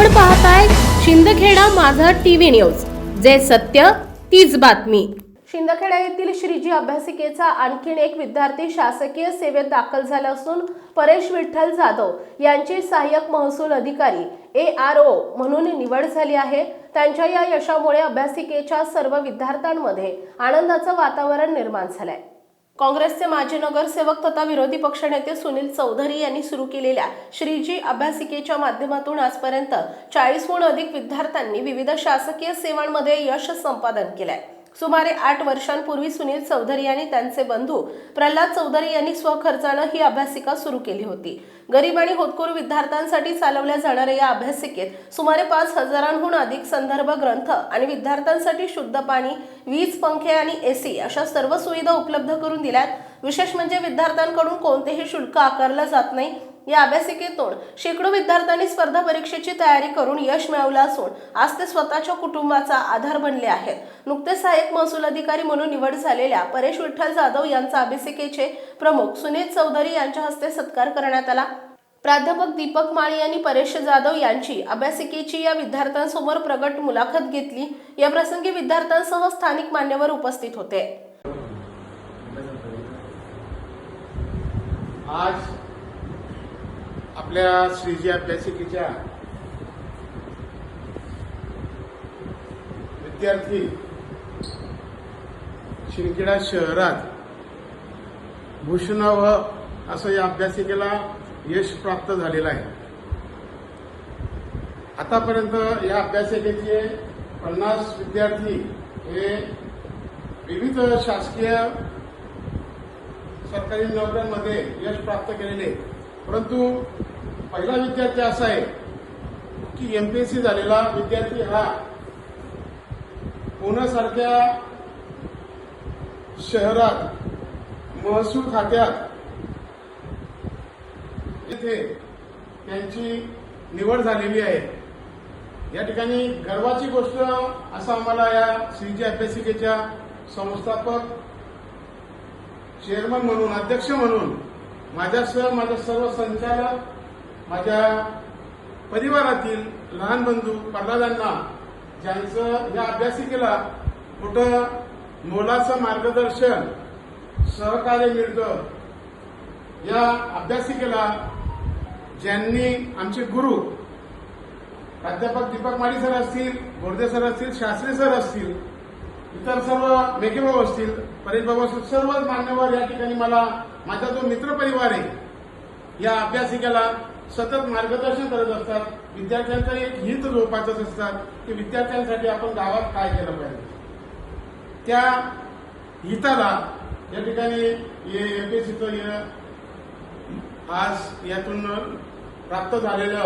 आपण पाहताय शिंदखेडा माझा टीव्ही न्यूज. जे सत्य तीच बातमी. शिंदखेडा येथील श्रीजी अभ्यासिकेचा आणखीन एक विद्यार्थी शासकीय सेवेत दाखल झाला असून परेश विठ्ठल जाधव यांची सहाय्यक महसूल अधिकारी ए आर ओ म्हणून निवड झाली आहे. त्यांच्या या यशामुळे अभ्यासिकेच्या सर्व विद्यार्थ्यांमध्ये आनंदाचं वातावरण निर्माण झालंय. काँग्रेसचे माजी नगरसेवक तथा विरोधी पक्षनेते सुनील चौधरी यांनी सुरू केलेल्या श्रीजी अभ्यासिकेच्या माध्यमातून आजपर्यंत चाळीसहून अधिक विद्यार्थ्यांनी विविध शासकीय सेवांमध्ये यश संपादन केलंय. सुमारे आठ वर्षांपूर्वी सुनील चौधरी आणि त्यांचे बंधू प्रल्हाद चौधरी यांनी स्वखर्चानं ही अभ्यासिका सुरू केली होती. गरीब आणि होतकूर विद्यार्थ्यांसाठी चालवल्या जाणाऱ्या या अभ्यासिकेत सुमारे पाच हजारांहून अधिक संदर्भ ग्रंथ आणि विद्यार्थ्यांसाठी शुद्ध पाणी वीज पंखे आणि एसी अशा सर्व सुविधा उपलब्ध करून दिल्यात. विशेष म्हणजे विद्यार्थ्यांकडून कोणतेही शुल्क आकारलं जात नाही. या अभ्यासिकेतून शेकडो विद्यार्थ्यांनी स्पर्धा परीक्षेची तयारी करून यश मिळवलं असून आज ते स्वतःच्या कुटुंबाचा आधार बनले आहेत. नुकतेच सहाय्यक महसूल अधिकारी म्हणून निवड झालेल्या परेश विठ्ठल जाधव यांचा अभ्यासिकेचे प्रमुख सुनील चौधरी यांच्या हस्ते सत्कार करण्यात आला. प्राध्यापक दीपक माळी यांनी परेश जाधव यांची अभ्यासिकेची या विद्यार्थ्यांसमोर प्रगट मुलाखत घेतली. या प्रसंगी विद्यार्थ्यांसह स्थानिक मान्यवर उपस्थित होते. आज आपल्या श्रीजी अभ्यासिकेच्या विद्यार्थी शिंदखेडा शहरात भूषणाव असं या अभ्यासिकेला यश प्राप्त झालेलं आहे. आतापर्यंत या अभ्यासिकेचे पन्नास विद्यार्थी हे विविध शासकीय सरकारी नोकऱ्यांमध्ये यश प्राप्त केलेले परंतु पहिला विद्यार्थी असा आहे की एमपीएससी झालेला विद्यार्थी हा पुण्यासारख्या शहरात महसूल खात्यात इथे त्यांची निवड झालेली आहे. या ठिकाणी गर्वाची गोष्ट असं आम्हाला या श्रीजी अभ्यासिकेच्या संस्थापक चेअरमन म्हणून अध्यक्ष म्हणून माझ्यासह माझ्या सर्व संचालक माझ्या परिवारातील लहान बंधू प्रल्हादांना ज्यांचं या अभ्यासिकेला कुठं मोलाचं मार्गदर्शन सहकार्य मिळतं या अभ्यासिकेला ज्यांनी आमचे गुरु प्राध्यापक दीपक माळी सर असतील बोर्दे सर असतील शास्त्री सर असतील इतर सर्व मेघेभाऊ असतील परेश बाबा असतील मान्यवर या ठिकाणी मला माझा जो मित्रपरिवार आहे या अभ्यासिकेला सतत मार्गदर्शन करत असतात. विद्यार्थ्यांचं एक हित जोपासत असतात की विद्यार्थ्यांसाठी आपण गावात काय केलं पाहिजे. त्या हिताला या ठिकाणी एपीएससीचं आज यातून प्राप्त झालेलं